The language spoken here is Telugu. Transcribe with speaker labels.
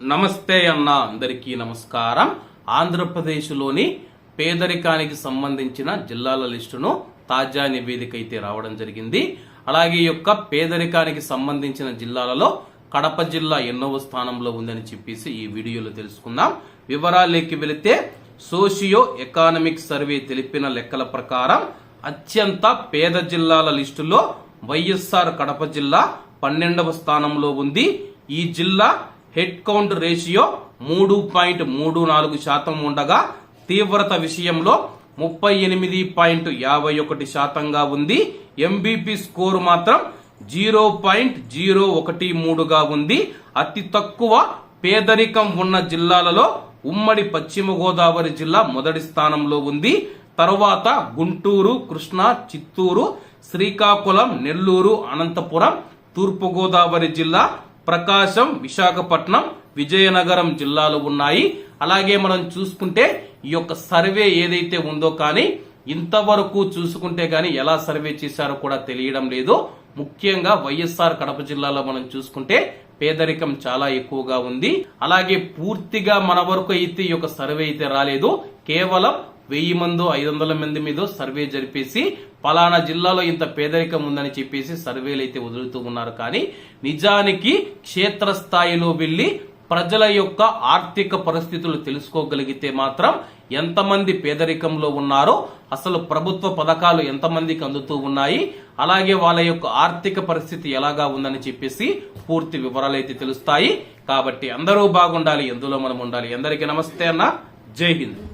Speaker 1: నమస్తే అన్న అందరికీ నమస్కారం. ఆంధ్రప్రదేశ్లోని పేదరికానికి సంబంధించిన జిల్లాల లిస్టును తాజా నివేదిక అయితే రావడం జరిగింది. అలాగే ఈ యొక్క పేదరికానికి సంబంధించిన జిల్లాలలో కడప జిల్లా ఎన్నవ స్థానంలో ఉందని చెప్పేసి ఈ వీడియోలో తెలుసుకుందాం. వివరాలేకి వెళితే సోషియో ఎకానమిక్ సర్వే తెలిపిన లెక్కల ప్రకారం అత్యంత పేద జిల్లాల లిస్టులో వైఎస్ఆర్ కడప జిల్లా పన్నెండవ స్థానంలో ఉంది. ఈ జిల్లా హెడ్ కౌంట్ రేషియో మూడు పాయింట్ మూడు నాలుగు శాతం ఉండగా తీవ్రత విషయంలో ముప్పై ఎనిమిది పాయింట్ యాభై ఒకటి శాతంగా ఉంది. ఎంబీపీ స్కోర్ మాత్రం జీరో పాయింట్ జీరో ఒకటి మూడుగా ఉంది. అతి తక్కువ పేదరికం ఉన్న జిల్లాలలో ఉమ్మడి పశ్చిమ గోదావరి జిల్లా మొదటి స్థానంలో ఉంది. తరువాత గుంటూరు కృష్ణా చిత్తూరు శ్రీకాకుళం నెల్లూరు అనంతపురం తూర్పుగోదావరి జిల్లా ప్రకాశం విశాఖపట్నం విజయనగరం జిల్లాలు ఉన్నాయి. అలాగే మనం చూసుకుంటే ఈ యొక్క సర్వే ఏదైతే ఉందో కానీ ఇంతవరకు చూసుకుంటే కానీ ఎలా సర్వే చేశారో కూడా తెలియడం లేదు. ముఖ్యంగా వైఎస్ఆర్ కడప జిల్లాలో మనం చూసుకుంటే పేదరికం చాలా ఎక్కువగా ఉంది. అలాగే పూర్తిగా మన వరకు అయితే ఈ యొక్క సర్వే అయితే రాలేదు. కేవలం వెయ్యి మందో ఐదు వందల మంది మీద సర్వే జరిపేసి పలానా జిల్లాలో ఇంత పేదరికం ఉందని చెప్పేసి సర్వేలు అయితే వదులుతూ ఉన్నారు. కానీ నిజానికి క్షేత్రస్థాయిలో వెళ్ళి ప్రజల యొక్క ఆర్థిక పరిస్థితులు తెలుసుకోగలిగితే మాత్రం ఎంతమంది పేదరికంలో ఉన్నారో అసలు ప్రభుత్వ పథకాలు ఎంతమందికి అందుతూ ఉన్నాయి అలాగే వాళ్ళ యొక్క ఆర్థిక పరిస్థితి ఎలాగా ఉందని చెప్పేసి పూర్తి వివరాలు అయితే తెలుస్తాయి. కాబట్టి అందరూ బాగుండాలి ఎందులో మనం ఉండాలి. ఎందరికీ నమస్తే అన్న. జై హింద్.